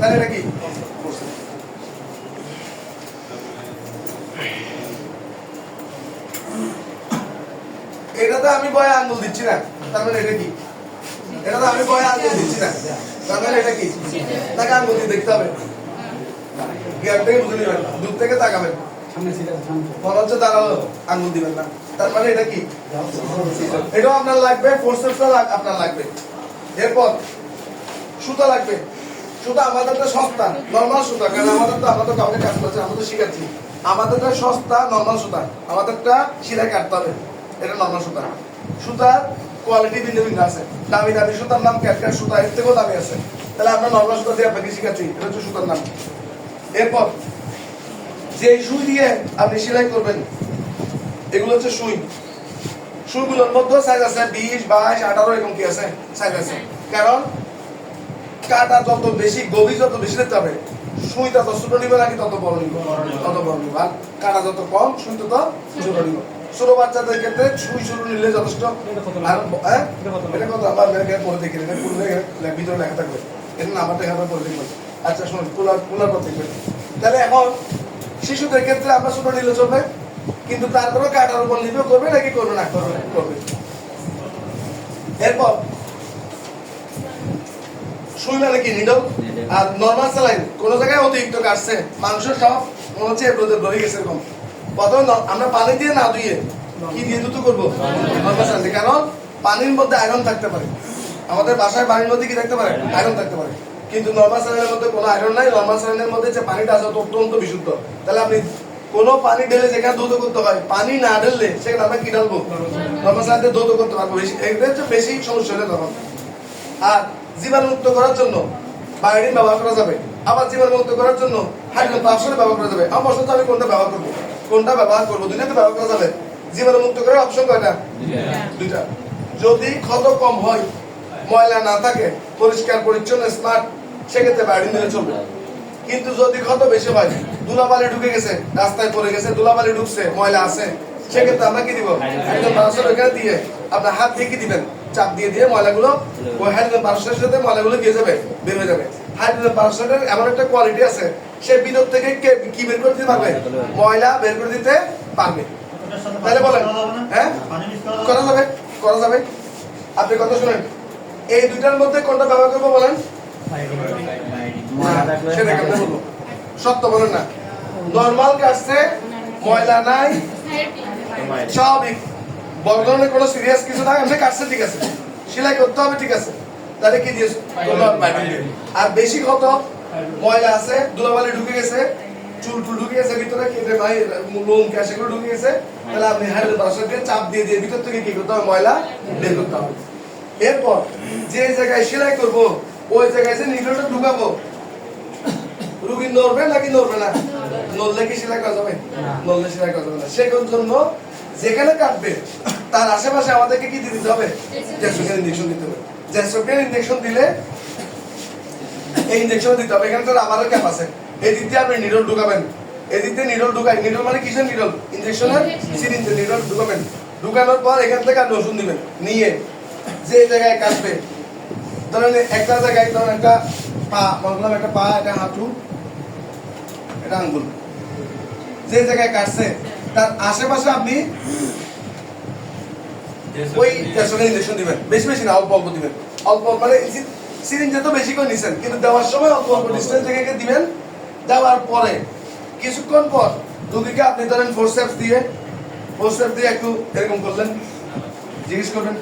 তাহলে এটা কি? আমি বয়ে আঙ্গুল দিচ্ছি না। তার মানে এটা কি? এটাতে আমি বয়ে আঙ্গুল দিচ্ছি না। তার মানে এটা কি? তাকে আঙ্গুল দিয়ে দেখতে হবে। থেকে বুঝে নেবেন দূর থেকে তাকাবেন মনে হচ্ছে দাঁড়াল আঙ্গুল দিবেন না। তার মানে এটা কি? এটাও আপনার লাগবে ফোর্সেপসটা আপনার লাগবে। এরপর সুতা লাগবে। সুতা আমাদেরটা সস্তা নর্মাল সুতা, কারণ আমাদের তো আমাদের কাউকে কাজ করছি আমরা তো শিখাচ্ছি। আমাদেরটা সস্তা নর্মাল সুতা। আমাদেরটা সিলাই কাটতে হবে। এটা নর্মাল সুতা। সুতার কোয়ালিটি ভিন্ন ভিন্ন আছে। দামি দামি সুতার নাম ক্যাটক্যাট সুতা এর থেকেও দামি আছে। তাহলে আমরা নর্মাল সুতা দিয়ে আপনাকে শিখাচ্ছি। এটা হচ্ছে সুতার নাম। এরপর যে সুই দিয়ে আপনি সেলাই করবেন, এগুলো হচ্ছে সুই। সুইগুলোর মধ্যে সাইজ আছে বিশ বাইশ আঠারো এরকম কি আছে? সাইজ আছে। কারণ কাটা যত বেশি গভীর যত বেশি দিতে হবে সুই তত ছোট নিবে নাকি তত বড় নিবে। তত বড় নিবে। আর কাটা যত কম সুই তত ছোট নিবে। ছোট বাচ্চাদের ক্ষেত্রে সুই ছোট নিলে যথেষ্ট। আর হ্যাঁ? এটা কত আমার ব্যাগে পরে দেখি এটা পুরো ভিতরে লেখা থাকবে। এটা নাম্বার দেখা পরে দেখবেন আচ্ছা শুনুন পুলার পুলার পর দেখবেন তাহলে এখন শিশুদের ক্ষেত্রে আমরা ছোট নিলে চলবে? কিন্তু তারপরে কাটার উপর নির্ভর করবে নাকি করবে না করবে? করবে। এরপর সুই মানে কি নিডল? আর নর্মাল স্যালাইন জায়গায় অতিরিক্ত কাটছে। সব মনে হচ্ছে গেছে এরকম। আমরা পানি দিয়ে না ধুয়ে কি দিয়ে দুটো করব? নর্মাল কারণ পানির মধ্যে আয়রন থাকতে পারে। আমাদের বাসায় পানির মধ্যে কি থাকতে পারে? আয়রন থাকতে পারে। কিন্তু নর্মাল স্যালাইনের মধ্যে কোনো আয়রন নাই। নর্মাল স্যালাইনের মধ্যে যে পানিটা আছে অত্যন্ত বিশুদ্ধ। তাহলে আপনি কোনো পানি ঢেলে যেখানে দুধ করতে হয়, পানি না ঢেললে সেখানে আমরা কি ঢালবো? স্যালাইনে দুধ করতে পারব। বেশি এটা হচ্ছে বেশি সমস্যা হলে তখন আর জীবাণুমুক্ত করার জন্য বায়োডিন ব্যবহার করা যাবে। আবার জীবাণুমুক্ত করার জন্য হাইড্রোজেন পারসেন্ট ব্যবহার করা যাবে। আমার পছন্দ আমি কোনটা ব্যবহার করব? কোনটা ব্যবহার করব? দুইটাতে ব্যবহার করা যাবে। জীবাণুমুক্ত করার অপশন কয়টা? দুইটা। যদি ক্ষত কম হয়, ময়লা না থাকে, পরিষ্কার, পরিচ্ছন্ন স্মার্ট সেক্ষেত্রে বায়োডিন দিলে চলবে। কিন্তু যদি ক্ষত বেশি হয় ধুলাবালি ঢুকে গেছে, রাস্তায় পড়ে গেছে ধুলাবালি ঢুকছে, ময়লা আছে, সেক্ষেত্রে আমরা কি দিব? একদম মানুষের ওইখানে দিয়ে আপনার হাত দিয়ে কি দিবেন? চাপ দিয়ে দিয়ে ময়লাগুলো ওই হাইড্রোজেন পারসেন্টের সাথে ময়লাগুলো দিয়ে যাবে, বের হয়ে যাবে। হাইড্রোজেন পারসেন্টের এমন একটা কোয়ালিটি আছে, সে ভিতর থেকে কে কি বের করে দিতে পারবে? ময়লা বের করে দিতে পারবে। তাহলে বলেন হ্যাঁ? করা যাবে করা যাবে। আপনি কথা শুনেন। এই দুইটার মধ্যে কোনটা ব্যবহার করব বলেন? সেটা কেমনে বলব। সত্য বলেন না। নর্মাল কাটছে ময়লা নাই স্বাভাবিক বড় ধরনের কোনো সিরিয়াস কিছু নাই আমি কাটছে ঠিক আছে। সেলাই করতে হবে ঠিক আছে। তাহলে কি দিয়েছ? আর বেশি কত? ময়লা আছে ধুলাবালি ঢুকে গেছে চুল টুল ঢুকে গেছে ভিতরে কেটে ভাই লোম ক্যাশ এগুলো ঢুকে গেছে? তাহলে আপনি হ্যান্ডেল বাসাকে চাপ দিয়ে দিয়ে ভিতর থেকে কি করতে হবে? ময়লা বের করতে হবে। এরপর যে জায়গায় সেলাই করব ওই জায়গায় যে নিডলটা ঢুকাবো রুগী নড়বে নাকি নড়বে না? নড়লে কি সেলাই করা যাবে? নড়লে সেলাই করা যাবে না। সেই জন্য? যেখানে কাটবে তার আশেপাশে আমাদেরকে কি দিতে হবে? জ্যাসোকেন ইঞ্জেকশন দিতে হবে। জ্যাসোকেন ইঞ্জেকশন দিলে এই ইঞ্জেকশন দিতে হবে। এখানে তো আমারও ক্যাপ আছে। এই দিয়ে আপনি নিডল ঢুকাবেন। এই দিক দিয়ে নিডল ঢুকাই নিডল মানে কিসের নিডল ইঞ্জেকশনের সিরিঞ্জের নিডল ঢুকাবেন। ঢুকানোর পর এখান থেকে আপনি ওষুধ দিবেন নিয়ে যে জায়গায় কাটবে। ধরেন একটা জায়গায় ধরেন একটা পা বললাম একটা পা একটা হাঁটু এটা আঙ্গুল। যে জায়গায় কাটছে তার আশেপাশে আপনি ওই ক্যাপসুলের ইনজেকশন দিবেন। বেশি বেশি না অল্প অল্প দিবেন। অল্প অল্প মানে সিরিঞ্জে তো বেশি করে নিছেন কিন্তু দেওয়ার সময় অল্প অল্প ডিস্টেন্স থেকে দিবেন। দেওয়ার পরে কিছুক্ষণ পর রুগীকে আপনি ধরেন ফোরসেপস দিয়ে ফোরসেপস দিয়ে একটু এরকম করলেন। জিজ্ঞেস করবেন।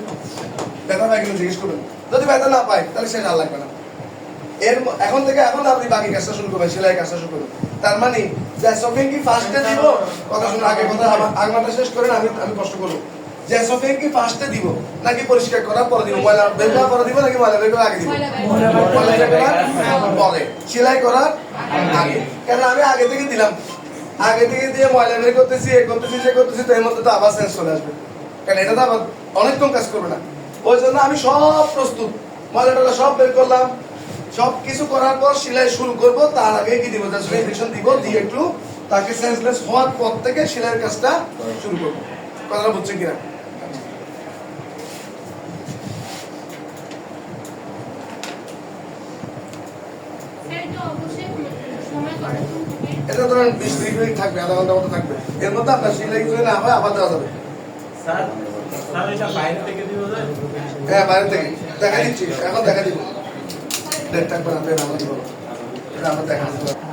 ব্যথা পায় কিনা জিজ্ঞেস করবেন। যদি ব্যথা না পায় তাহলে সেটা আর লাগবে না। এর এখন থেকে এখন আপনি বাকি কাজটা শুরু করবেন সেলাই কাজটা শুরু করবেন। তার মানে জ্যাসোফিন কি ফার্স্টে দিব কথা শুনে আগে কথা আগমাটা শেষ করেন আমি আমি কষ্ট করব। জ্যাসোফিন কি ফার্স্টে দিব নাকি পরিষ্কার করার পরে দিব ময়লা বের করার পরে দিব নাকি ময়লা বের করার আগে দিব? ময়লা বের করার পরে সেলাই করার আগে। কেন আমি আগে থেকে দিলাম? আগে থেকে দিয়ে ময়লা বের করতেছি এ করতেছি সে করতেছি তো এর মধ্যে তো আবার সেন্স চলে আসবে। কারণ এটা তো আবার অনেকক্ষণ কাজ করবে না। ওই জন্য আমি সব প্রস্তুত। ময়লা টয়লা সব বের করলাম সব কিছু করার পর সেলাই শুরু করব তার আগে কি দিব? জাস্ট দিব দিয়ে একটু তাকে সেন্সলেস হওয়ার পর থেকে সেলাইয়ের কাজটা শুরু করব। কথাটা বুঝছে কিনা? এটা ধরেন বিশ মিনিট থাকবে আধা মতো থাকবে। এর মধ্যে আপনার সেলাই করে না হয় আবার দেওয়া যাবে। হ্যাঁ বাইরে থেকে। দেখা দিচ্ছি এখন দেখা দিব। থাকবে না পেন আমার এটা আমরা দেখা।